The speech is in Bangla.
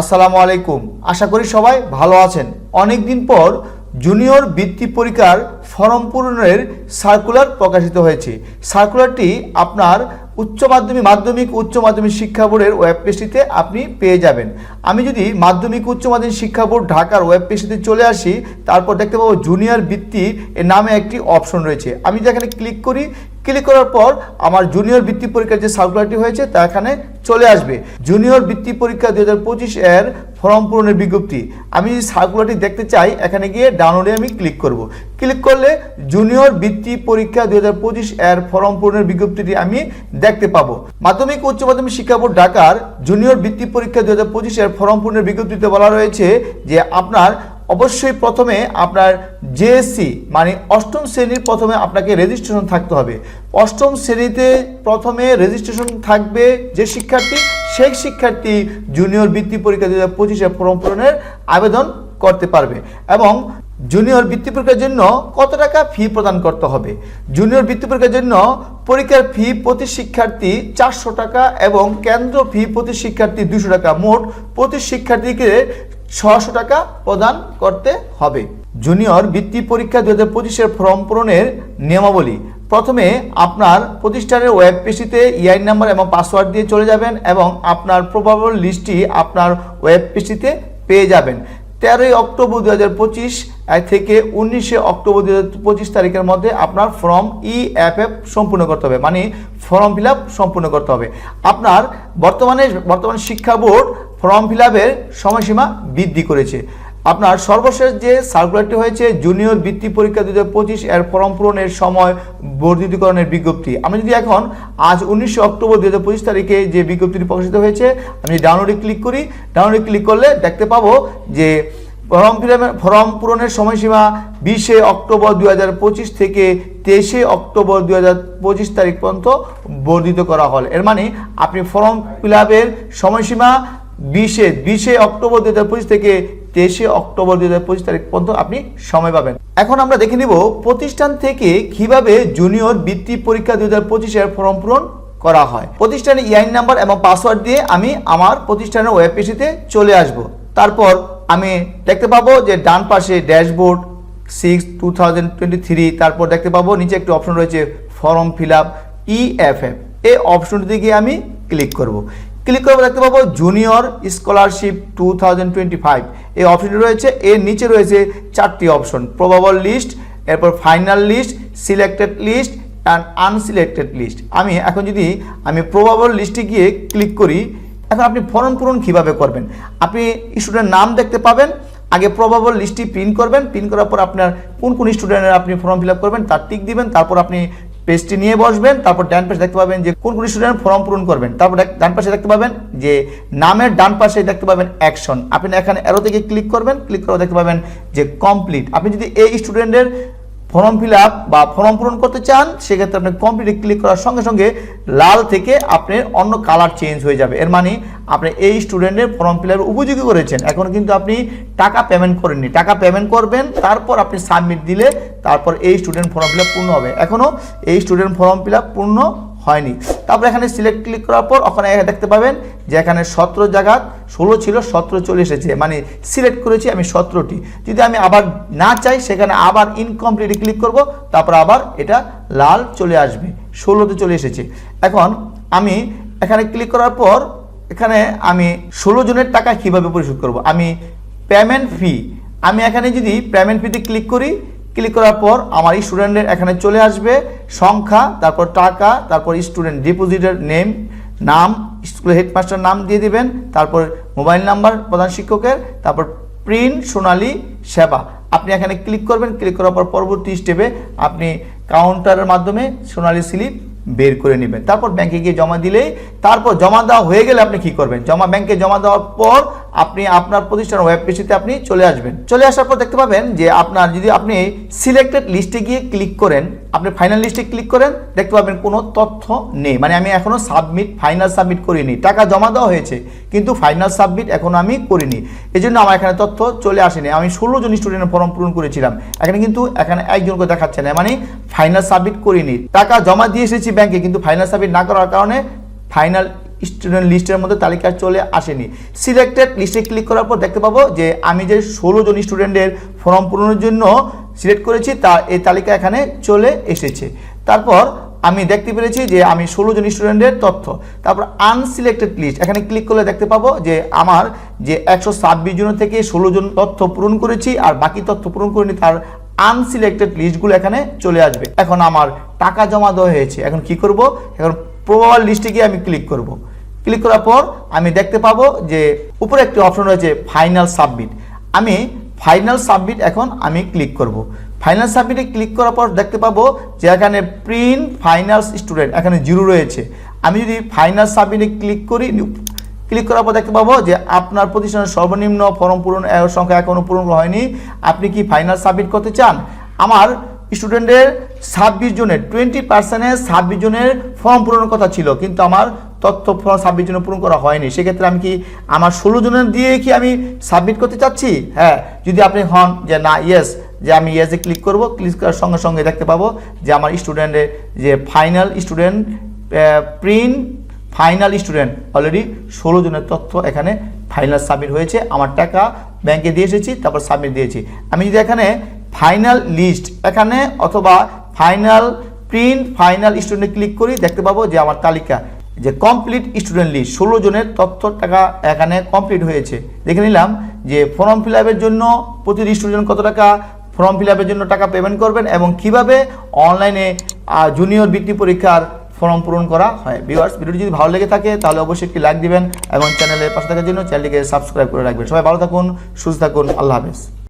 আসসালামু আলাইকুম। আশা করি সবাই ভালো আছেন। অনেক দিন পর জুনিয়র বৃত্তি পরীক্ষার ফর্ম পূরণের সার্কুলার প্রকাশিত হয়েছে। সার্কুলারটি আপনার উচ্চ মাধ্যমিক মাধ্যমিক, উচ্চ মাধ্যমিক শিক্ষা বোর্ডের ওয়েব পেজটিতে আপনি পেয়ে যাবেন। আমি যদি মাধ্যমিক, উচ্চ মাধ্যমিক শিক্ষা বোর্ড ঢাকার ওয়েব পেজটিতে চলে আসি, তারপর দেখতে পাবো জুনিয়র বৃত্তি এর নামে একটি অপশন রয়েছে। আমি যদি এখানে ক্লিক করি ক্লিক করার পর আমার জুনিয়র বৃত্তি পরীক্ষার যে সার্কুলারটি হয়েছে তা এখানে চলে আসবে। জুনিয়র বৃত্তি পরীক্ষা দুই হাজার পঁচিশ এর ফর্ম পূরণের বিজ্ঞপ্তি। আমি সার্কুলারটি দেখতে চাই, এখানে গিয়ে ডাউনলোডে আমি ক্লিক করব। ক্লিক করলে জুনিয়র বৃত্তি পরীক্ষা দুই হাজার পঁচিশ এর ফর্ম পূরণের বিজ্ঞপ্তিটি আমি দেখতে পাবো। মাধ্যমিক উচ্চ মাধ্যমিক শিক্ষা বোর্ড ঢাকার জুনিয়র বৃত্তি পরীক্ষা দুই হাজার পঁচিশ এর ফর্ম পূরণের বিজ্ঞপ্তিতে বলা রয়েছে যে আপনার অবশ্যই প্রথমে আপনার জেএসসি মানে অষ্টম শ্রেণির প্রথমে আপনাকে রেজিস্ট্রেশন থাকতে হবে। অষ্টম শ্রেণীতে প্রথমে রেজিস্ট্রেশন থাকবে যে শিক্ষার্থী, সেই শিক্ষার্থী জুনিয়র বৃত্তি পরীক্ষা দু হাজার পঁচিশে ফর্ম পূরণের আবেদন করতে পারবে এবং জুনিয়র বৃত্তি পরীক্ষার জন্য কত টাকা ফি প্রদান করতে হবে? জুনিয়র বৃত্তি পরীক্ষার জন্য পরীক্ষার ফি প্রতি শিক্ষার্থী চারশো টাকা এবং কেন্দ্র ফি প্রতি শিক্ষার্থী দুশো টাকা। মোট প্রতি শিক্ষার্থীকে ছশো টাকা প্রদান করতে হবে। জুনিয়র বৃত্তি পরীক্ষা দু হাজার পঁচিশের ফর্ম পূরণের নিয়মাবলী। প্রথমে আপনার প্রতিষ্ঠানের ওয়েব পেজটিতে ইআই নাম্বার এবং পাসওয়ার্ড দিয়ে চলে যাবেন এবং আপনার প্রবাবল লিস্টটি আপনার ওয়েব পেজটিতে পেয়ে যাবেন। তেরোই অক্টোবর দু হাজার পঁচিশ থেকে উনিশে অক্টোবর দু হাজার পঁচিশ তারিখের মধ্যে আপনার ফর্ম ই অ্যাপ অ্যাপ সম্পূর্ণ করতে হবে মানে ফর্ম ফিল সম্পূর্ণ করতে হবে। আপনার বর্তমানে, বর্তমান শিক্ষা বোর্ড ফর্ম ফিল আপের সময়সীমা বৃদ্ধি করেছে। আপনার সর্বশেষ যে সার্কুলারটি হয়েছে জুনিয়র বৃত্তি পরীক্ষা দু পঁচিশ, এর ফর্ম পূরণের সময় বর্ধিতকরণের বিজ্ঞপ্তি। আমি যদি এখন আজ উনিশে অক্টোবর দু পঁচিশ তারিখে যে বিজ্ঞপ্তিটি প্রকাশিত হয়েছে, আমি ডাউনলোডে ক্লিক করি। ডাউনলোডে ক্লিক করলে দেখতে পাবো যে ফর্ম ফর্ম পূরণের সময়সীমা বিশে অক্টোবর দু হাজার পঁচিশ থেকে তেইশে অক্টোবর দু হাজার পঁচিশ তারিখ পর্যন্ত বর্ধিত করা হল। এর মানে আপনি ফর্ম ফিল আপের সময়সীমা বিশে বিশে অক্টোবর দুই হাজার পঁচিশ থেকে তেইশে অক্টোবর দুই হাজার পঁচিশ তারিখ পর্যন্ত আপনি সময় পাবেন। এখন আমরা দেখে নিব প্রতিষ্ঠান থেকে কীভাবে জুনিয়র বৃত্তি পরীক্ষা দুই হাজার পঁচিশের ফর্ম পূরণ করা হয়। প্রতিষ্ঠানের ইআইন নাম্বার এবং পাসওয়ার্ড দিয়ে আমি আমার প্রতিষ্ঠানের ওয়েব পেজটিতে চলে আসব। তারপর আমি দেখতে পাবো যে ডান পাশে dashboard six two thousand twenty three তারপর দেখতে পাবো নিচে একটি অপশন রয়েছে ফর্ম ফিল আপ ইএফএফ এই অপশনটিতে গিয়ে আমি ক্লিক করব। ক্লিক করব দেখতে পাবো জুনিয়র স্কলারশিপ টু এই অপশনটি রয়েছে। এর নিচে রয়েছে চারটি অপশন প্রবাবল লিস্ট এরপর final list selected list and unselected list আমি এখন যদি আমি প্রবাবল লিস্টে গিয়ে ক্লিক করি, এখন আপনি ফর্ম পূরণ কীভাবে করবেন? আপনি স্টুডেন্ট নাম দেখতে পাবেন, আগে প্রবাবল লিস্টটি প্রিন্ট করবেন। প্রিন্ট করার পর আপনার কোন কোন স্টুডেন্টের আপনি ফর্ম ফিল করবেন, তার টিক দিবেন, তারপর আপনি পেজটি নিয়ে বসবেন, তারপর ডান পাশে দেখতে পাবেন যে কোন কোন স্টুডেন্ট ফর্ম পূরণ করবেন। তারপর ডান পাশে দেখতে পাবেন যে নামের ডান পাশে দেখতে পাবেন অ্যাকশন আপনি এখানে অ্যারো থেকে ক্লিক করবেন ক্লিক করে দেখতে পাবেন যে কমপ্লিট আপনি যদি এই স্টুডেন্টের ফর্ম ফিল আপ বা ফর্ম পূরণ করতে চান, সেক্ষেত্রে আপনি কমপ্লিটে ক্লিক করার সঙ্গে সঙ্গে লাল থেকে আপনার অন্য কালার চেঞ্জ হয়ে যাবে। এর মানে আপনি এই স্টুডেন্টের ফর্ম ফিল আপ উপযোগী করেছেন। এখন কিন্তু আপনি টাকা পেমেন্ট করেননি। টাকা পেমেন্ট করবেন, তারপর আপনি সাবমিট দিলে তারপর এই স্টুডেন্ট ফর্ম ফিল আপ পূর্ণ হবে। এখনও এই স্টুডেন্ট ফর্ম ফিল আপ পূর্ণ হয়নি। তারপর এখানে সিলেক্ট ক্লিক করার পর ওখানে দেখতে পাবেন যে এখানে সতেরো জায়গা ষোলো ছিল, সতেরো চলে এসেছে। মানে সিলেক্ট করেছি আমি সতেরোটি। যদি আমি আবার না চাই, সেখানে আবার ইনকমপ্লিটে ক্লিক করব, তারপর আবার এটা লাল চলে আসবে। ষোলোতে চলে এসেছে। এখন আমি এখানে ক্লিক করার পর এখানে আমি ষোলো জনের টাকা কীভাবে পরিশোধ করব? আমি পেমেন্ট ফি আমি এখানে যদি পেমেন্ট ফিতে ক্লিক করি ক্লিক করার পর আমার স্টুডেন্টের এখানে চলে আসবে, সংখ্যা, তারপর টাকা, তারপর স্টুডেন্ট ডিপোজিটের নেম নাম স্কুলের হেডমাস্টার নাম দিয়ে দিবেন, তারপর মোবাইল নাম্বার প্রধান শিক্ষকের, তারপর প্রিন্ট সোনালী, সেবা। আপনি এখানে ক্লিক করবেন ক্লিক করার পর পরবর্তী স্টেপে আপনি কাউন্টারের মাধ্যমে সোনালী স্লিপ বের করে নেবেন। তারপর ব্যাংকে গিয়ে জমা দিলেই, তারপর জমা দেওয়া হয়ে গেলে আপনি কি করবেন? জমা ব্যাংকে জমা দেওয়ার পর আপনি আপনার প্রতিষ্ঠানের ওয়েব পেজটিতে আপনি চলে আসবেন। চলে আসার পর দেখতে পাবেন যে আপনার যদি আপনি সিলেক্টেড লিস্টে গিয়ে ক্লিক করেন, আপনি ফাইনাল লিস্টে ক্লিক করেন, দেখতে পাবেন কোনো তথ্য নেই। মানে আমি এখনও সাবমিট ফাইনাল সাবমিট করিনি। টাকা জমা দেওয়া হয়েছে, কিন্তু ফাইনাল সাবমিট এখনও আমি করিনি। এই জন্য আমার এখানে তথ্য চলে আসেনি। আমি ষোলো জন স্টুডেন্টের ফর্ম পূরণ করেছিলাম। এখানে কিন্তু এখানে একজনকে দেখাচ্ছে না। মানে ফাইনাল সাবমিট করিনি। টাকা জমা দিয়ে এসেছি ব্যাংকে কিন্তু ফাইনাল সাবমিট না করার কারণে ফাইনাল স্টুডেন্ট লিস্টের মধ্যে তালিকা চলে আসেনি। সিলেক্টেড লিস্টে ক্লিক করার পর দেখতে পাবো যে আমি যে ষোলো জন স্টুডেন্টের ফর্ম পূরণের জন্য সিলেক্ট করেছি, তা এই তালিকা এখানে চলে এসেছে। তারপর আমি দেখতে পেরেছি যে আমি ষোলো জন স্টুডেন্টের তথ্য। তারপর আনসিলেক্টেড লিস্ট এখানে ক্লিক করলে দেখতে পাবো যে আমার যে একশো ছাব্বিশ জন থেকে ষোলো জন তথ্য পূরণ করেছি, আর বাকি তথ্য পূরণ করিনি, তার আনসিলেক্টেড লিস্টগুলো এখানে চলে আসবে। এখন আমার টাকা জমা দেওয়া হয়েছে, এখন কি করব? এখন প্রবাল লিস্টে গিয়ে আমি ক্লিক করব। ক্লিক করার পর আমি দেখতে পাবো যে উপরে একটি অপশন রয়েছে ফাইনাল সাবমিট। আমি ফাইনাল সাবমিট এখন আমি ক্লিক করব। ফাইনাল সাবমিটে ক্লিক করার পর দেখতে পাবো যে এখানে প্রিন্ট ফাইনাল স্টুডেন্ট, এখানে জিরো রয়েছে। আমি যদি ফাইনাল সাবমিটে ক্লিক করি, ক্লিক করার পর দেখতে পাবো যে আপনার প্রতিষ্ঠানের সর্বনিম্ন, ফর্ম পূরণ সংখ্যা এখনও পূরণ হয়নি। আপনি কি ফাইনাল সাবমিট করতে চান? আমার স্টুডেন্টের ছাব্বিশ জনের, টোয়েন্টি পার্সেন্টের ছাব্বিশ জনের ফর্ম পূরণের কথা ছিল, কিন্তু আমার তথ্য ফর্ম ছাব্বিশ জনের পূরণ করা হয়নি। সেক্ষেত্রে আমি কি আমার ষোলো জনের দিয়ে কি আমি সাবমিট করতে চাচ্ছি? হ্যাঁ যদি আপনি হন যে না ইয়েস যে আমি ইয়েসে ক্লিক করব ক্লিক করার সঙ্গে সঙ্গে দেখতে পাবো যে আমার স্টুডেন্টের যে final student print final student already ষোলো জনের তথ্য এখানে ফাইনাল সাবমিট হয়েছে। আমার টাকা ব্যাংকে দিয়ে এসেছি, তারপর সাবমিট দিয়েছি। আমি যদি এখানে ফাইনাল লিস্ট এখানে অথবা ফাইনাল প্রিন্ট ফাইনাল স্টুডেন্টে ক্লিক করি, দেখতে পাবো যে আমার তালিকা যে কমপ্লিট স্টুডেন্ট লিস্ট ষোলো জনের তথ্য টাকা এখানে কমপ্লিট হয়েছে। দেখে নিলাম যে ফর্ম ফিল জন্য প্রতিটি স্টুডেন্ট কত টাকা ফর্ম ফিল জন্য টাকা পেমেন্ট করবেন এবং কীভাবে অনলাইনে জুনিয়র বৃত্তি পরীক্ষার ফর্ম পূরণ করা হয়। ভিউয়ার্স ভিডিওটি যদি ভালো লেগে থাকে তাহলে অবশ্যই একটি লাইক দিবেন এবং চ্যানেলের পাশে থাকার জন্য চ্যানেলটিকে সাবস্ক্রাইব করে রাখবেন। সবাই ভালো থাকুন, সুস্থ থাকুন, আল্লাহ হাফেজ।